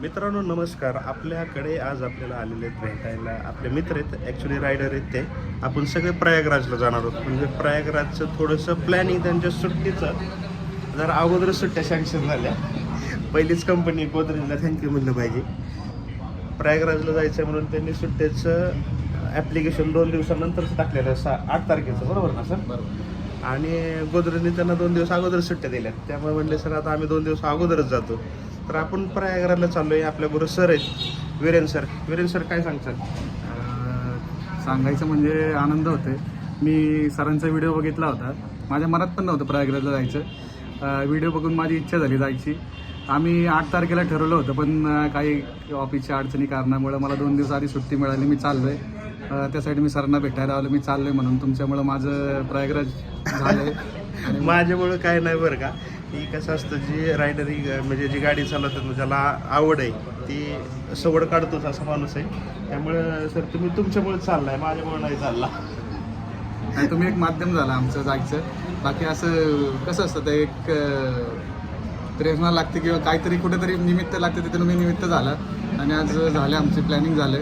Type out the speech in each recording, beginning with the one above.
मित्रांनो नमस्कार. आपल्याकडे आज आपल्याला आलेले आहेत भेटायला आपले मित्र आहेत. ॲक्च्युली रायडर आहेत ते. आपण सगळे प्रयागराजला जाणार आहोत. म्हणजे प्रयागराजचं थोडंसं प्लॅनिंग त्यांच्या सुट्टीचं. जर अगोदरच सुट्ट्या सँक्शन झाल्या. पहिलीच कंपनी गोदरेजला थँक्यू म्हणलं पाहिजे. प्रयागराजला जायचं म्हणून त्यांनी सुट्ट्याचं ॲप्लिकेशन दोन दिवसानंतरच टाकलेलं आहे. सा आठ तारखेचं. बरोबर ना सर बरोबर. आणि गोदरेजने त्यांना दोन दिवस अगोदर सुट्ट्या दिल्यात त्यामुळे म्हणले सर आता आम्ही दोन दिवस अगोदरच जातो. तर आपण प्रयागराजला चाललोय. आपल्या बरोबर सर आहेत वीरेन सर. वीरेन सर काय सांगतात? सांगायचं म्हणजे आनंद होते मी सरांचा व्हिडिओ बघितला होता. माझ्या मनात पण नव्हतं प्रयागराजला जायचं. व्हिडिओ बघून माझी इच्छा झाली जायची. आम्ही आठ तारखेला ठरवलं होतं पण काही ऑफिसच्या अडचणी कारणामुळे मला दोन दिवस आधी सुट्टी मिळाली. मी चाललो आहे त्यासाठी मी सरांना भेटायला आलो. मी चाललो आहे म्हणून. तुमच्यामुळं माझं प्रयागराज झालं आहे माझ्यामुळं काय नाही बरं का. की कसं असतं जी रायडर म्हणजे जी गाडी चालवतात ज्याला आवड आहे ती सवड काढतोच असा माणूस आहे. त्यामुळे सर तुम्ही तुमच्यामुळे चाललाय माझ्यामुळे नाही चालला. आणि तुम्ही एक माध्यम झाला आमचं जायचं बाकी असं कसं असतं ते एक प्रेरणा लागते किंवा काहीतरी कुठेतरी निमित्त लागते तिथे तुम्ही निमित्त झाला आणि आज झाले आमचे प्लॅनिंग झाले.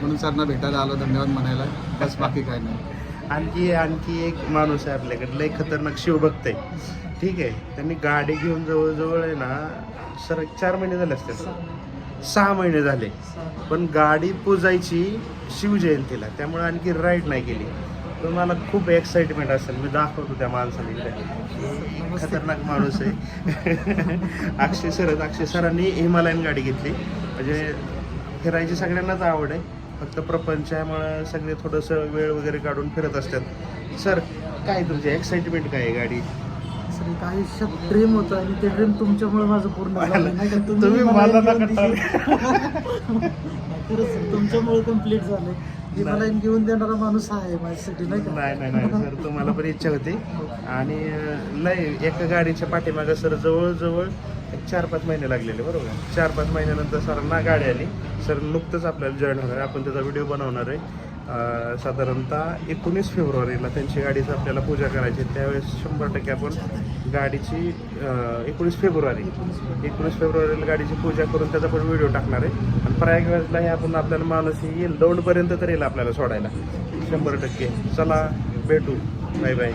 म्हणून सरना भेटायला आलो धन्यवाद म्हणायला. बस बाकी काय नाही. आणखी आणखी एक माणूस आहे आपल्याकडे. लय खतरनाक शिवभक्त आहे ठीक आहे. त्यांनी गाडी घेऊन जवळजवळ आहे ना सर चार महिने झाले असते सहा महिने झाले. पण गाडी पुजायची शिवजयंतीला. त्यामुळे आणखी राईड नाही केली. तर मला खूप एक्साइटमेंट असेल. मी दाखवतो त्या माणसाला इकडे. खतरनाक माणूस आहे. अक्षय सरच अक्षय सरांनी हिमालयन गाडी घेतली. म्हणजे फिरायची सगळ्यांनाच आवड आहे. फक्त प्रपंचामुळे सगळे थोडंसं वेळ वगैरे काढून फिरत असतात. सर काय तुमची एक्साइटमेंट काय आहे गाडी सर एक आयुष्यात ड्रीम होतं आणि ते ड्रीम तुमच्यामुळे माझं पूर्ण झालं. नाही का तुम्ही मला नका. खरंच तुमच्यामुळे कंप्लीट झालं. की मला एक घेऊन देणारा माणूस आहे माझ्यासाठी नाही का? नाही नाही नाही सर तुम्हाला पण इच्छा होती. आणि अं, लय एका गाडीच्या पाठीमागं सर जवळजवळ चार पाच महिने लागलेले बरोबर? चार पाच महिन्यानंतर सरांना गाडी आली. सर नुकतंच आपल्याला जॉईन होणार आहे. आपण त्याचा व्हिडिओ बनवणार आहे. साधारणतः एकोणीस फेब्रुवारीला त्यांची गाडीचं आपल्याला पूजा करायची आहे. त्यावेळेस शंभर टक्के आपण गाडीची एकोणीस फेब्रुवारी एकोणीस फेब्रुवारीला गाडीची पूजा करून त्याचा पण व्हिडिओ टाकणार आहे. आणि प्रयागराजला हे आपण आपल्याला माणूस येईल. दौंडपर्यंत तर येईल आपल्याला सोडायला. शंभर टक्के. चला भेटू. Bye bye.